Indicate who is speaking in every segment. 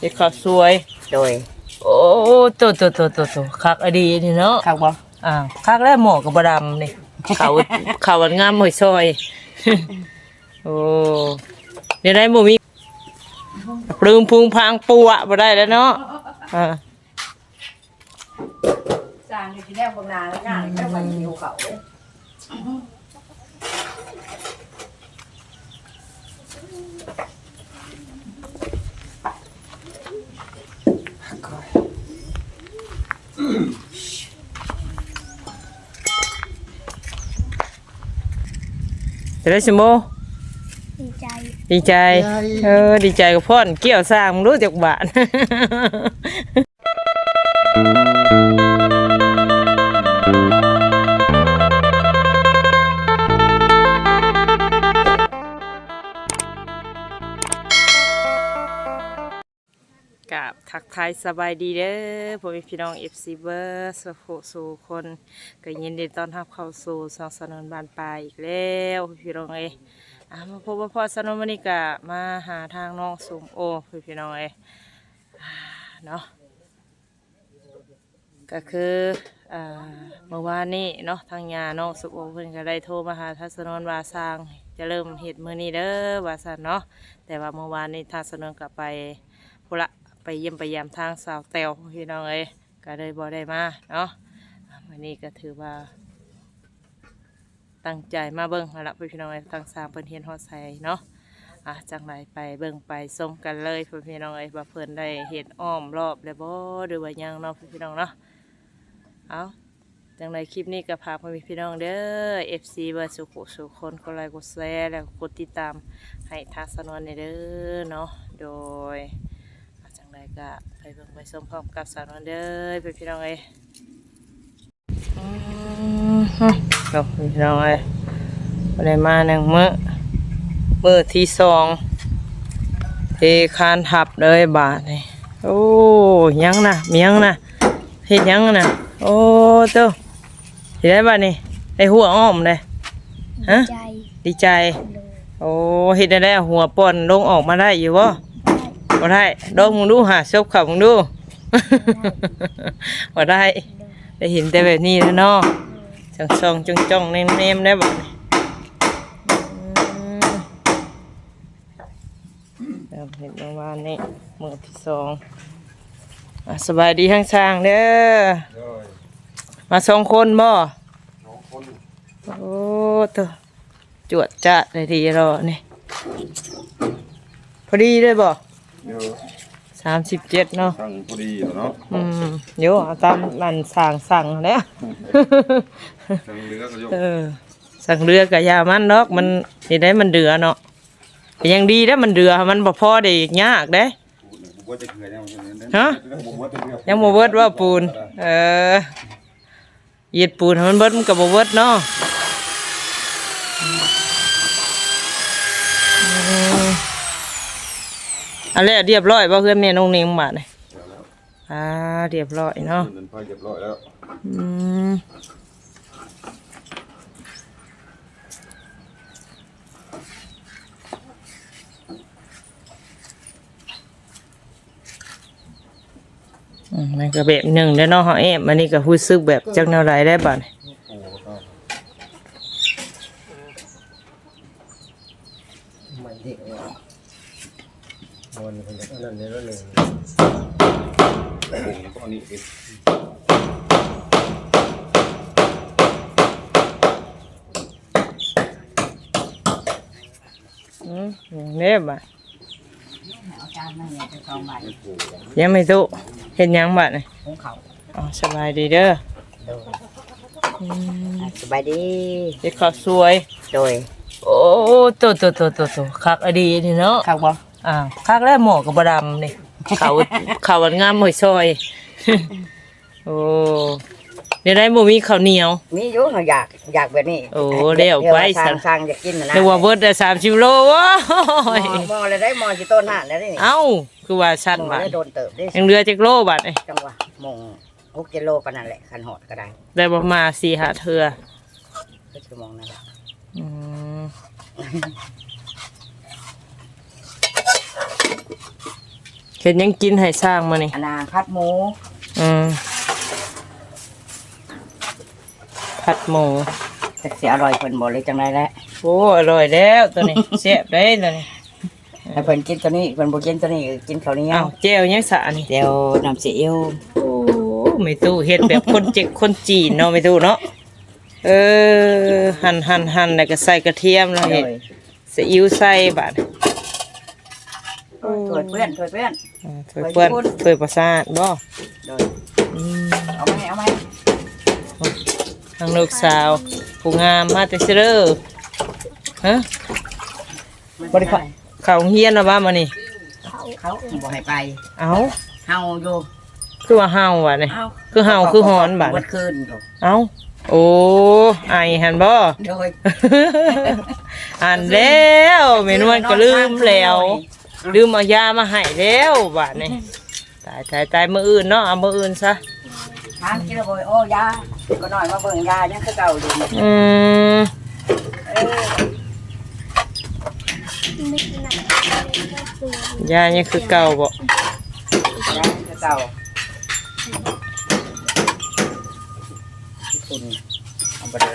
Speaker 1: เฮ็ดข้าวสวย
Speaker 2: โดย
Speaker 1: โอ้โตโตโตโตโตคักอดีนี่เนาะ
Speaker 2: ข้าวบ่
Speaker 1: อ่าคักแล้วหมอกับบดำนี่เขาเขาวันงามหอยซอย โอ้เดี๋ยวได้บ่มีปลืมพุงพางปัวบ่ได้แล้วเนาะอ่า
Speaker 2: สร้างอยู่ที่แนวบางนาแล้วงานแค่วันหิวเขา
Speaker 1: จะได้สมโม
Speaker 3: ดีใจ
Speaker 1: ดีใจ เออ ดีใจกับพ่อนเกี่ยวสร้างมึงรู้จักบาท กับทักทายสบายดีเด้อพ่อแม่พี่น้องเอฟซีเบอร์สุขสู่คนก็ยินดีต้อนรับเข้าสู่สองสนนบานปลายอีกแล้วพี่น้องเอ้ยอะมาพบพ่อสนนวันนี้ก็มาหาทางน้องสมโอพี่น้องเอ้เนาะก็คืออ่าเมื่อวานนี้เนาะทางยาน้องสมโอเพิ่นก็ได้โทรมาหาทัศนนวาสร้างจะเริ่มเฮ็ดมื้อนี้เด้อวาซั่นเนาะแต่ว่าเมื่อวานนี้ทัศนนก็ไปพุละ ไปเยี่ยมไปยามทางสาวแตวพี่น้องเอ้ยก็เลยบ่ได้มาเนาะวันนี้ก็ถือว่า ตั้งใจมาเบิ่งละพี่น้องเอ้ยทางสร้างเพิ่นเฮียนฮอดใส่เนาะอะจังไรไปเบิ่งไปส้มกันเลยพี่น้องเอ้ยว่าเพิ่นได้เฮ็ดอ้อมรอบแล้วบ่หรือว่ายังเนาะพี่น้องเนาะเอาจังไรคลิปนี้ก็พาพ่อแม่พี่น้องเด้อ FC เบอร์สุขสุขคนกดไลค์กดแชร์แล้วกดติดตามให้ทางสนวนในเด้อเนาะโดย ก็ไปเบิ่งไปชมพร้อมกับสาวนวลเด้อไปพี่น้องเอ้ยอืมฮึเราพี่น้องเอ้ยบ่ได้มาหนึ่งมื้อมื้อที่สองเทคานทับเลยบาทนี่โอ้ยังนะมียังนะเฮ็ดยังนะโอ้เต้าเฮ็ดได้บาดนี่ได้หัวอ้อมเลยฮะ
Speaker 3: ใจ
Speaker 1: ดีใจ
Speaker 3: เลย
Speaker 1: โอ้เฮ็ดได้แล้วหัวป่อนลงออกมาได้อยู่บ่ บ่ได้ดองมึงดูหาซบเขับมึงดูบ่ได้ได้เห็นแต่แบบนี้แล้วเนาะจังซองจังจ้องเนมๆได้บ่นี่อืมแล้วเห็นเมื่อวานนี้มือที่สองสบายดีทั้งช้างเด้อมาสองคนบ่โอ้ตัวจวดจ้าได้ดีรอนี่พอดีเลยบ่
Speaker 4: เดี๋ยว
Speaker 1: สามสิบเจ็ดเนาะ
Speaker 4: ตั้งพอดีอยู่เนาะ
Speaker 1: อืมเดี๋ยวเอาตามมันสั่งสั่งแล้ว
Speaker 4: ตั้งเรือก็ยก
Speaker 1: เออ สั่งเรือกับยามันเนาะมันนี่ได้มันเดือเนาะก็ยังดีได้มันเดือมันบ่พอได้อีกยากเด้
Speaker 4: บุกว่าจะเกลือยัง
Speaker 1: ฮะ
Speaker 4: บุกว่าจะเกลือ
Speaker 1: ยังบ่เบิดว่าปูน เออเหยียดปูนให้มันเบิดมันก็บ่เบิดเนาะอืม อันแรกเรียบร้อยบ่เพื่อนแม่น้องเนงบาดนี่อ่าเรียบร้อยเนาะ
Speaker 4: เงินไฟเรียบร้อยแล้ว
Speaker 1: อืมอืมมันก็แบบหนึ่งแล้วเนาะเฮาเอ๊ะมันนี่ก็รู้สึกแบบจักแนวไรได้บัดนี้
Speaker 4: โอ้ก็
Speaker 5: มันเด็กเนี่ย มันเป็นแบบนั้นเลยแล้วเลย
Speaker 4: บุกก็อันนี้เป็น
Speaker 1: อืมอย่างนี้บัด
Speaker 2: เอาจานมาเนี่ยเป็นสองใบ
Speaker 1: ยังไม่ตุเห็นยังบัดนี่
Speaker 2: ของเขา
Speaker 1: อ๋อสบายดีเด้อ
Speaker 2: โดยอะสบายดี
Speaker 1: เด็กข้าวสวย
Speaker 2: โดย
Speaker 1: โอ้โตโตโตโตโตคักอดีนี่เนาะ
Speaker 2: ข้าวบ่
Speaker 1: อ่าคักแล้วหมอกับบดำนี่เขาเขาวันงามหอยซอย โอ้เดี๋ยวได้บ่มีข้าวเหนียว
Speaker 2: มีอยู่เราอยากอยากแบบนี้
Speaker 1: โอ้เดี๋ยวไป
Speaker 2: ส
Speaker 1: ซะ
Speaker 2: ร้างสร้างอยากกินนะนะ
Speaker 1: นึกว่าเบิดได้สามสิบโลวะ
Speaker 2: หมอหมอเลยได้หมอสิต้นห่านแล้วนี่
Speaker 1: เอ้าคือว่าชัด
Speaker 2: หมอ
Speaker 1: บัด
Speaker 2: ได้โดนเติบได้
Speaker 1: ยังเรือจักโลบัดนี่
Speaker 2: จังหวะมงหกกิโลปานนั้นแหละคันหอดก็ได้
Speaker 1: ได้บ่มาสี่หาเทื่อ
Speaker 2: ก็ชั่วโมงนั่นแหละ
Speaker 1: อืม เฮ็ดหยังกินให้สร้างมานี่
Speaker 2: อันนาพัดหมู
Speaker 1: อืมผัดหมู
Speaker 2: จักสิอร่อยเพิ่นบ่เลยจังไดแหละ
Speaker 1: โอ้อร่อยแล้วตัวนี้ แซ่บได้ตัวนี้
Speaker 2: ให้เพิ่นกินตัวนี้เพิ่นบ่กินตัวนี้ก็กินข้าวเหนีย
Speaker 1: อ้าววแจ่วยังสะนี่
Speaker 2: เดี๋ยวน้ำซีอิ๊ว
Speaker 1: โอ้ไม่ตู้เฮ็ดแบบคนเจ็กคนจีนเนาะไม่ตู้เนาะเออหั่นหั่นหั่นแล้วก็ใส่กระเทียมแล้ว
Speaker 2: โด
Speaker 1: เฮ็ด
Speaker 2: ย
Speaker 1: ซีอิ๊วใส่บาด
Speaker 2: ถ้วยเพื่อนถ้วยเพื่อน
Speaker 1: อ่าถ้วยเปื้อนถ้วยประสาทบ่
Speaker 2: โดย
Speaker 1: อืม
Speaker 2: เอาไหมเอาไหม
Speaker 1: ทางลูกสาวผู้งามมาแต่เสื้อฮะ
Speaker 2: บ่ได้
Speaker 1: เข้าโรงเฮียนแล้วว่ามานี่
Speaker 2: เขาบ่ให้ไป
Speaker 1: เอ้า
Speaker 2: เฮาอยู่
Speaker 1: คือว่าเฮาว่ะนี่
Speaker 2: เฮา
Speaker 1: คือเฮาคือหอนบาด
Speaker 2: เบิดคืนอยู่
Speaker 1: เอ้า โอ้ไอหันบ่
Speaker 2: โดย
Speaker 1: อ่านแล้วเมนวนก็ลืมแล้ว ลืมเอายามาให้แล้วบาดนี่ตายตายตายมื้ออื่นเนาะเอามื้ออื่นซะ
Speaker 2: ทางกินแล้วบ่โอ้ยาก็น้อยมาเบิ่งยายังคือเก่าอยู่
Speaker 1: อืม
Speaker 2: เออยา
Speaker 1: ยังคือเก่าบ่
Speaker 2: ยายังคือเก่าคุณเอาไปเล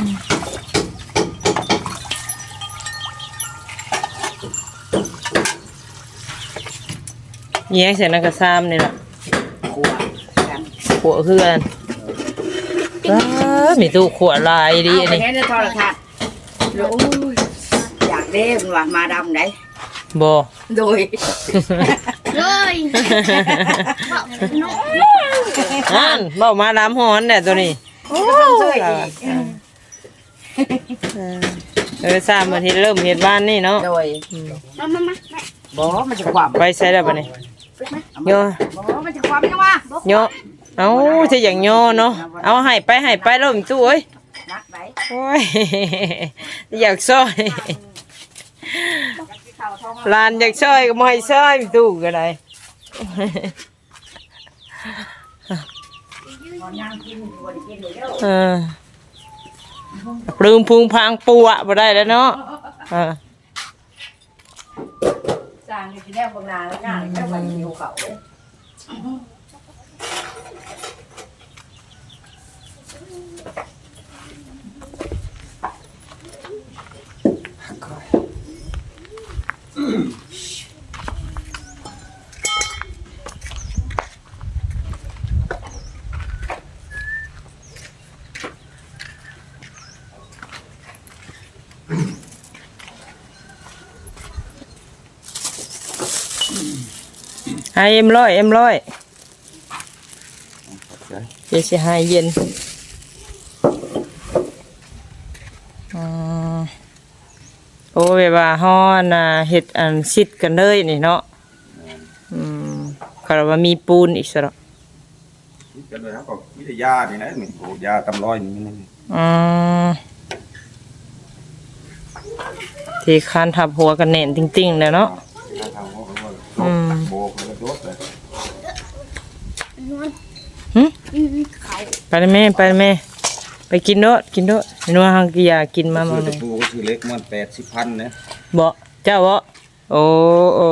Speaker 2: ย
Speaker 1: แยกเสร็จแล้วก็ซ้ำนี่ล่ะ
Speaker 2: ขวดกัน
Speaker 1: ขัวคือกันอ้ามีตู้ขวลายดีอัน
Speaker 2: เอาไป
Speaker 1: นี้
Speaker 2: เห็นในโทรทัศน์โอ้ยอยากเด้มว่ามาดำไหน
Speaker 1: บ่
Speaker 2: โดย
Speaker 3: เลยบอกนก
Speaker 1: อ่านเบ้ามาน้ำฮ้อนเนี่ยตัวนี้
Speaker 2: โอ้ยช่วยอีก
Speaker 1: เออสามอาทิตย์เริ่มเฮ็ดบ้านนี่เนาะ
Speaker 2: โดย
Speaker 3: มามามามา
Speaker 2: บ่มันจะความ
Speaker 1: ไปใส่แล้วบัดนี้ โย
Speaker 2: บ่มันจะความยังวะ
Speaker 1: โยเอาถ้าอย่างโยเนาะเอาให้ไปให้ไปแล้วมีตู้เอ้ย
Speaker 2: นักไหน
Speaker 1: โอ้ยอยากซอยหลานอยากซอยก็บ่ให้ซอยมีตู้ก็ได้
Speaker 2: นย่างกินบ่ได้กินเลยเด้อ
Speaker 1: เออปลืมพุงพางปัวบ่ได้แล้วเนาะเออ
Speaker 2: สร้างอยู่ที่แนวบางนาแล้วงานแล้วไปหิวเขา
Speaker 1: ให้เอ็มร้อยเอ็มร้อยเดี๋ยวสิให้เย็นอืมโอ้ยว่าฮ้อน่ะเฮ็ดอันซิดกันเลยนี่เนาะอืมคาราว่ามีปูนอีกซะแล้ว
Speaker 4: จะเลยครับก็วิทยานี่นะนี่โอ้ยาตำร้อยนี่นะ
Speaker 1: อืมที่คานทับหัวกันแน่นจริงๆเลยเนาะ
Speaker 4: ถ้าทางเขาก็ว่า
Speaker 1: อืม
Speaker 4: โบกแล้วก็โดดเลย
Speaker 3: นวล
Speaker 1: หึ
Speaker 3: อืม เขา
Speaker 1: ไปเลยแม่ไปเลยแม่ ไปกินโดดกินโดดเห็นว่าหังกียากินมามา
Speaker 4: ซื้อ
Speaker 1: ห
Speaker 4: ตะ
Speaker 1: นึ่ง
Speaker 4: ปูก็ซื้อเล็กมันแปดสิบพันนะ
Speaker 1: บ่เจ้าบ่โอ้โอ้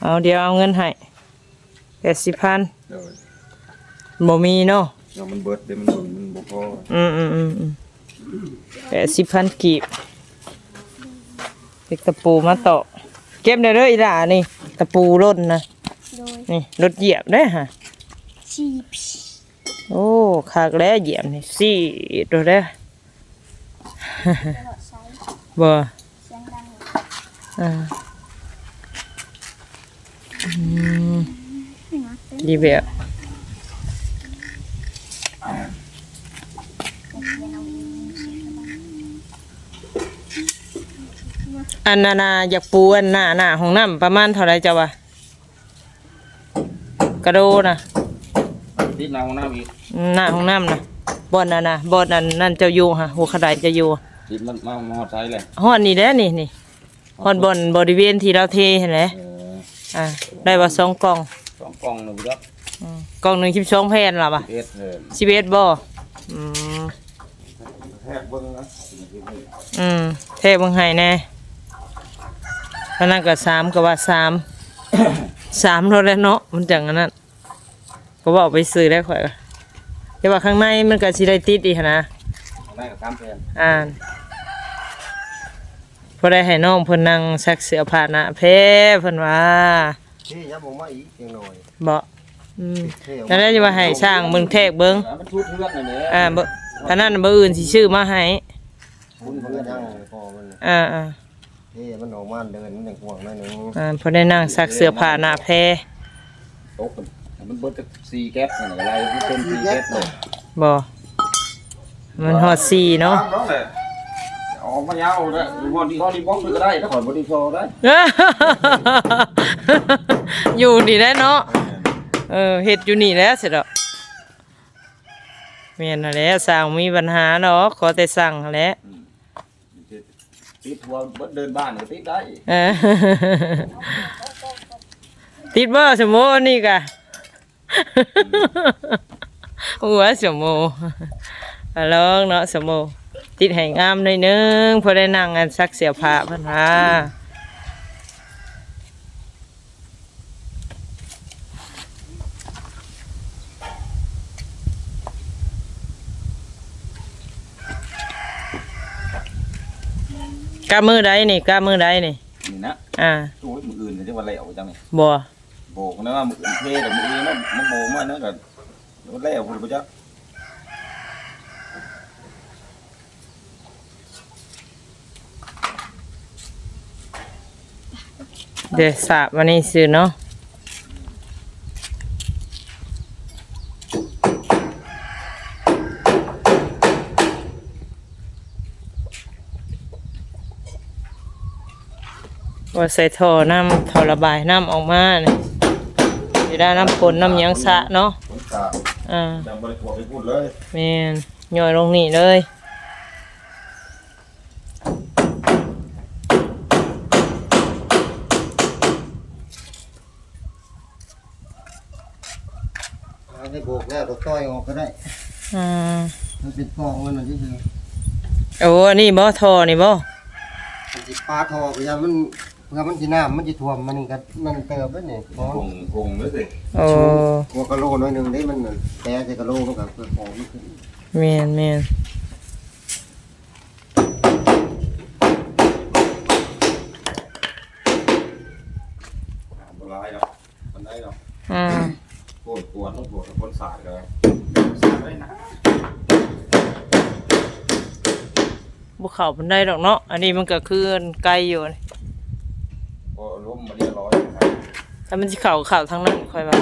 Speaker 1: เอาเดี๋ยวเอาเงินให้แปดสิบพัน
Speaker 4: เดี๋ยว
Speaker 1: บ่มีเนาะ
Speaker 4: เดี๋ยวมันเบิดเดี๋ยวมันมันบ่พอ
Speaker 1: อืมอืมอืมอืมแปดสิบพันกีบเด็กตะปูมาต่อเก็บได้เลยอีหล่านี่ ตะปูร่นนะ
Speaker 3: โดย
Speaker 1: นี่รถเหยียบได้อฮะ
Speaker 3: ชีพ
Speaker 1: โอ้ขากแล้วเหยียบนี่สี่ตัวแล้วบ่
Speaker 3: ดัง
Speaker 1: อ่าอืม
Speaker 3: ไม่นะเป็น
Speaker 1: ดีแบบอันนานาอยากปูอันหน้าหน้าของน้ำประมาณเท่าไรเจ้าวะกระโดนะ
Speaker 4: ที่นาของน้ำอีก
Speaker 1: หน้าของน้ำนะบอนน่ะนะบอนนั่นนั่นเจะอยู่ฮะหัวขดายจะอยู่
Speaker 4: ที่มันมาหมอดใช้เลย
Speaker 1: ฮอดนี่แหละนี่นี่ฮอดบอนบริเวณที่เราเทเห็นไหม
Speaker 4: เออ
Speaker 1: อ่าได้ว่าสองกล่อง
Speaker 4: สองกล่องหนึ่งครับ
Speaker 1: อืมกล่องหนึ่งสิบสองแผ่นหรอปะ
Speaker 4: เอ็ดเลย
Speaker 1: สิบเอ็ดบ่อืม
Speaker 4: แทบเบิ้งนะ
Speaker 1: อืมเทพบังไห้แน่พนักก็สามก็ว่าสามสามรถแล้วเนาะมันจังอันนั้น ก็บอกไปซื้อได้ข่อยก็แต่ว่าข้างในมันก็สิได้ติดอีกหั้นนะ
Speaker 4: ได้กับสามแสน
Speaker 1: อ่านพอได้ให้น้องเพิ่นนั่งซักเสื้อผ้าหนะเพเพิ่นว่า
Speaker 5: ที่ยับออกมาอีกอย่างหน่อย
Speaker 1: บ่อืมแล้วได้จะว่าให้ช่างเบิ่งแทกเบิ่ง
Speaker 4: มันทุบเพื่อนนั่นแหละ
Speaker 1: อ่าบ่ถ้านั้นบ่อื่นสิชื่อมาให้
Speaker 5: บุญเพื่อนยังพอมัน
Speaker 1: อ่าอ่า
Speaker 5: ที่มันออกมาเดินมันอย่างห่วงหนั่นนึง
Speaker 1: อ่าพอได้นั่งซักเสื้อผ้าหน้าแพ
Speaker 4: ตกมันมันเบิดจากสี่แก๊สนั่นแหละอะไรที่เป็นสี่แก๊สเลย
Speaker 1: บ่มันฮอดสี่เนาะ
Speaker 4: ตามแล้วแหละออกมายาวเลยดูว่าที่เขาดีบล็อกก็ได้ถ้าขอนบอดี้โชว์ได้
Speaker 1: อยู่นี่แหล้วเนาะเออเฮ็ดอยู่นี่แหล้วสิดอกแม่นนั่นแหละสร้างมีปัญหาเนาะขอแต่สั่งหั้นแหละ
Speaker 4: ติดทัวร์เบิดเดินบ้านก็ติดได้
Speaker 1: เออ ติดบ่สมโมนี่กะ หัวสมโมอะลองเนาะสมโมติดให้งามหน่อยนึงพอได้นั่งกันซักเสียผ้าเพิ่นว่าก้ามือใดนี่ก้ามือใดนี่
Speaker 4: นี่นะ
Speaker 1: อ่า
Speaker 4: โอ้ยมืออื่นจะว่าแล้วจังไง
Speaker 1: บ่
Speaker 4: โบกนะว่ามืออื่นเทแต่มืออื่นนะมันโบกมานะก็ว่าแล้วคุณผู้ชม
Speaker 1: เดี๋ยวสาบวันนี้ซื้อเนาะว่าใส่ท่อน้ำท่อระบายน้ำออกมาเนี่ย จะได้น้ำฝนน้ำหยังสะเนาะ
Speaker 4: ผมตา
Speaker 1: อ่า
Speaker 4: ยังบริกรไปพูดเลย
Speaker 1: แม่นย่อยลงนี่เลย
Speaker 5: ให้โบกแล้วตัวต้อยออกก็ได้
Speaker 1: อ่า
Speaker 5: มันเป็นกองมันน่ะที่คือ
Speaker 1: โอ้อันนี้บ่ท่อนี่บ่
Speaker 5: มันสิปลาทอพยายามมันเพื่อมันสิน้ำมันสิท่วมมันก็มันเติบแล้วนี่พอ
Speaker 4: คงคงเลยสิ
Speaker 1: โอ้
Speaker 5: หัวกะโหลน้อยหนึงได้มันน่ะแต่ใส่กะโหลมันก็เพื่อของมันขึ้น
Speaker 1: แม่นแม่น
Speaker 4: บลายเนาะมันได้เนาะ
Speaker 1: อ่า
Speaker 4: โกดกวนต้องปวดคนสาดเลยสาดได้นะ
Speaker 1: บุเขาบันไดดอกเนาะอันนี้มันก็คือไกลอยู่นี่
Speaker 4: โอ้ล้มมาเรียบร้อย
Speaker 1: ถ้ามันสิเข่าเข่าทางนั้นค่อยว่า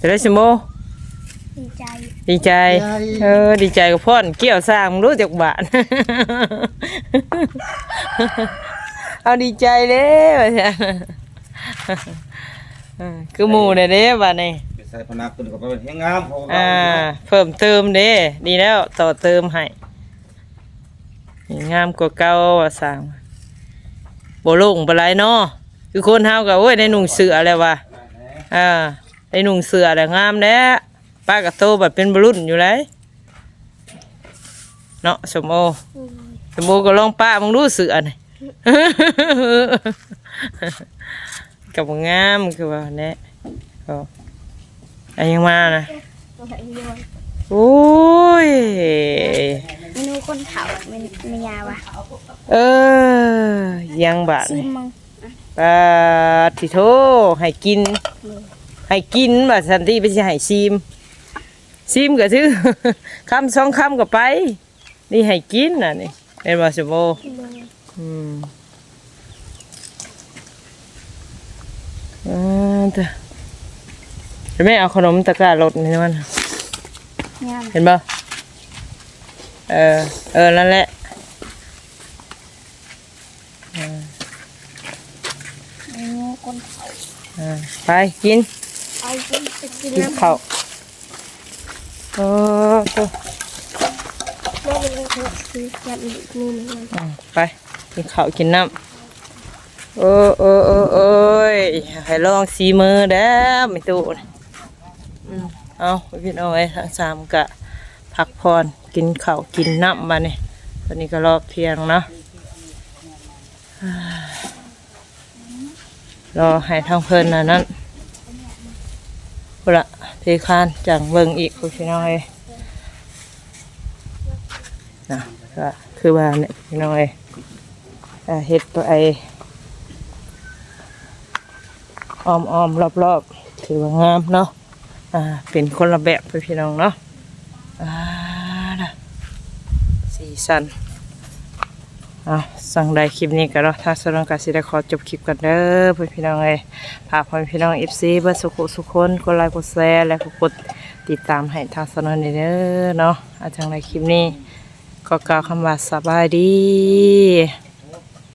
Speaker 1: จะได้สมโม
Speaker 3: ดีใจ
Speaker 1: ดีใจ เออ ดีใจกับพ่อนเกี่ยวสร้างมึงรู้จักบาท เอาดีใจเด้ว่าซั่นเออคือหมู่เนี่ยเด้บาดนี้
Speaker 4: ไปใส่พนักตัวนี้ก็ไปเป็นเฮียงามเขา
Speaker 1: อ่าเพิ่มเติมเด้ดีแล้วต่อเติมให้นี่งามกว่าเก่าว่าสร้างบ่ลงบ่ไหลเนาะคือคนเฮาก็โอ้ยได้นุ่งเสื้อแล้วว่ะอ่าได้นุ่งเสื้อแล้วงามแล้วป้าก็โตแบบเป็นบรุ่นอยู่เลยเนาะสมโอ
Speaker 3: อืม
Speaker 1: สมโอก็ลองป้ามึงรู้เสื้อนี่กับบ่งามคือว่าแน่ก็อันยังมานะ
Speaker 3: ตัวไหนด้วย
Speaker 1: โอ้ย
Speaker 3: เมนูคนเผาเมนเมียวะ
Speaker 1: เออยังบาด
Speaker 3: ซิ
Speaker 1: นี่
Speaker 3: มมึง
Speaker 1: ปาทิโทให้กิน ให้กินบาดสันติไปสิให้ซีมซีมก็ถือคำสองคำก็ไป นี่ให้กินน่ะนี่ เป็นว่าสมโอ
Speaker 3: เลย
Speaker 1: อืมอ่าเด้อเดี๋ยวแม่เอาขนมตะกร้ารถนี่มัน
Speaker 3: งาม
Speaker 1: เห็นป่ะเออ เออ นั่นแหละ
Speaker 3: เมนูคนเผา
Speaker 1: อ่าไปกิน
Speaker 3: เอาไปกิน
Speaker 1: กิน
Speaker 3: น้ำ
Speaker 1: ข้าวโอ้ตัว
Speaker 3: โลก็เป็น จับนี่นี่มัน
Speaker 1: อืมไปกินข้าวกินน้ำโอ้โอ้โอ้โอ้ยให้ลองสีมือเด้อไม่ตู้นะอืมเอาพี่น้องไอ้ทั้งสามกะพักผ่อนกินข้าวกินน้ำมาเนี่ยตอนนี้ก็รอบเที่ยงเนาะอ่ารอให้ทางเพลินนะนั้นพุละเทคานจังเบิงอีกพี่น้องเอ้ยนะ ก็คือว่าเนี่ยพี่น้องเอ้ยอ่เฮ็ดตัวไออ้อมอ้อมรอบรอบถือว่างามเนาะอ่าเป็นคนละแบบไปพี่น้องเนาะอ่านะสีสันอะสั่งได้คลิปนี้ก็แล้วถ้าสนองกาสิได้ขอจบคลิปกันเด้อเพื่อนพี่น้องเอ้ยฝากเพื่อนพี่น้องเอฟซีเบอร์สุขุสุขคนกดไลค์กดแชร์และกดติดตามให้ทางสนองนี่เด้อเนาะอาจังในคลิปนี้ ก็กล่าวคำว่าสบายดี